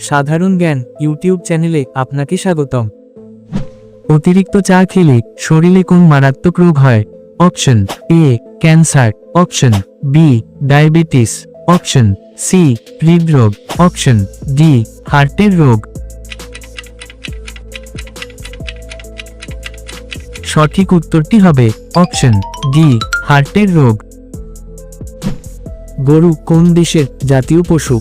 সাধারণ জ্ঞান ইউটিউব চ্যানেলে আপনাকে স্বাগতম। অতিরিক্ত চা খেলে শরীরে কোন মারাত্মক রোগ হয়? Option A, cancer. Option B, diabetes. Option C, হৃদরোগ। অপশন ডি, হার্টের রোগ। সঠিক উত্তরটি হবে অপশন ডি, হার্টের রোগ। গরু কোন দেশের জাতীয় পশু?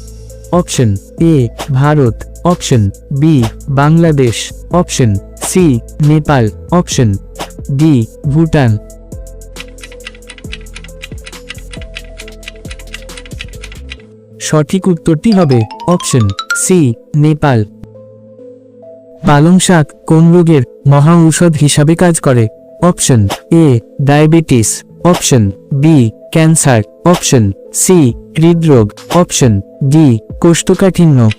Option A, Bharat, option B, Bangladesh, option C, Nepal, option D, Bhutan. সঠিক উত্তরটি হবে অপশন সি, নেপাল। পালং শাক কোন রোগের মহা ঔষধ হিসাবে কাজ করে? Option A, diabetes. Option B, cancer. Option C, হৃদরোগ। অপশন ডি, কোষ্ঠকাঠিন্য।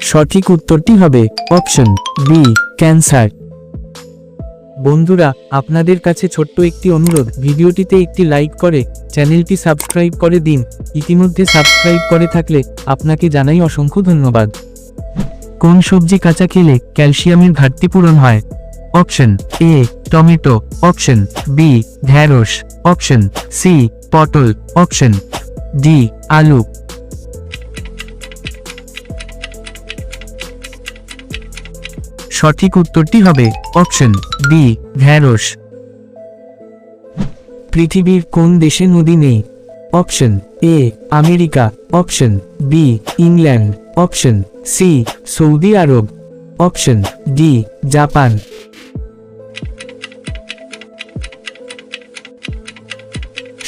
সঠিক উত্তরটি হবে অপশন বি, ক্যান্সার। বন্ধুরা, আপনাদের কাছে ছোট্ট একটি অনুরোধ, ভিডিওটিতে একটি লাইক করে, চ্যানেলটি সাবস্ক্রাইব করে দিন। ইতিমধ্যে সাবস্ক্রাইব করে থাকলে, আপনাকে জানাই অসংখ্য ধন্যবাদ। কোন সবজি কাঁচা খেলে ক্যালসিয়ামের ঘাটতি পূরণ হয়? Option A, tomato. Option B ঢ্যাঁড়স অপশন সি, পটল, অপশন ডি, আলু। সঠিক উত্তরটি হবে অপশন বি, ঢ্যাঁড়স। পৃথিবীর কোন দেশে নদী নেই? Option A, America. Option B, England. Option C, Saudi Arab. Option D, Japan.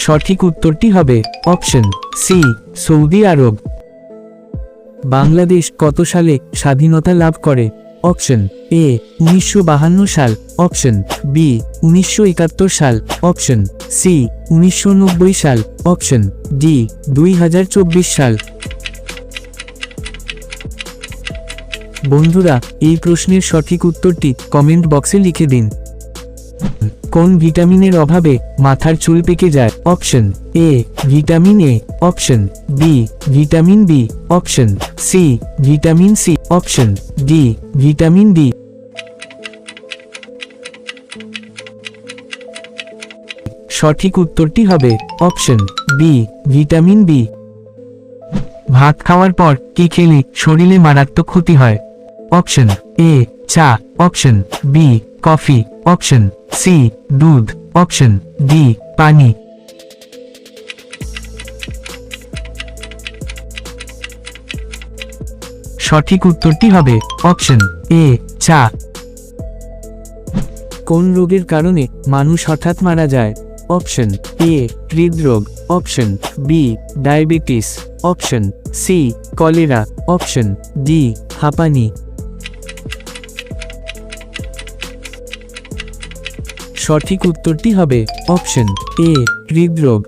সঠিক উত্তরটি হবে option C, Saudi Arab. Bangladesh কত সালে স্বাধীনতা লাভ করে? অপশন এ, উনিশশো সাল। অপশন বি, উনিশশো একাত্তর সাল। অপশন সি, উনিশশো নব্বই সাল। অপশন ডি, দুই হাজার চব্বিশ সাল। বন্ধুরা, এই প্রশ্নের সঠিক উত্তরটি কমেন্ট বক্সে লিখে দিন। কোন ভিটামিনের অভাবে মাথার চুল পেকে যায়? Option A, vitamin A. Option B, vitamin B. Option C, vitamin C. Option D, vitamin D. সঠিক উত্তরটি হবে অপশন বি, ভিটামিন বি। ভাত খাওয়ার পর কি খেলে শরীরে মারাত্মক ক্ষতি হয়? অপশন এ, চা। Option B, coffee. Option C, দুধ। অপশন ডি, পানি। সঠিক উত্তরটি হবে অপশন এ, চা। কোন রোগের কারণে মানুষ হঠাৎ মারা যায়? অপশন এ, হৃদরোগ। Option B, diabetes. Option C, cholera. Option D, হাঁপানি। সঠিক উত্তরটি হবে অপশন এ, হৃদরোগ।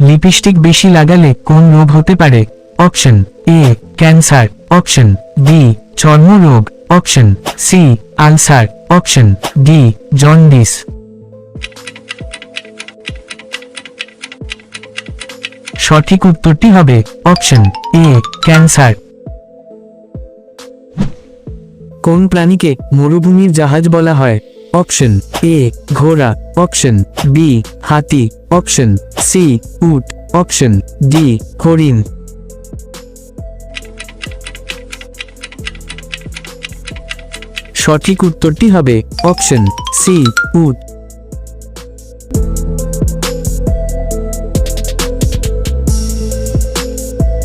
লিপস্টিক বেশি লাগালে কোন রোগ হতে পারে? Option A, cancer. Option B, চর্মরোগ। Option C, ulcer. Option D, jaundice. সঠিক উত্তরটি হবে অপশন এ, ক্যান্সার। কোন প্রাণীকে মরুভূমির জাহাজ বলা হয়? অপশন এ, ঘোড়া। অপশন বি, হাতি। অপশন সি, উট। অপশন ডি, হরিণ। সঠিক উত্তরটি হবে অপশন সি, উট।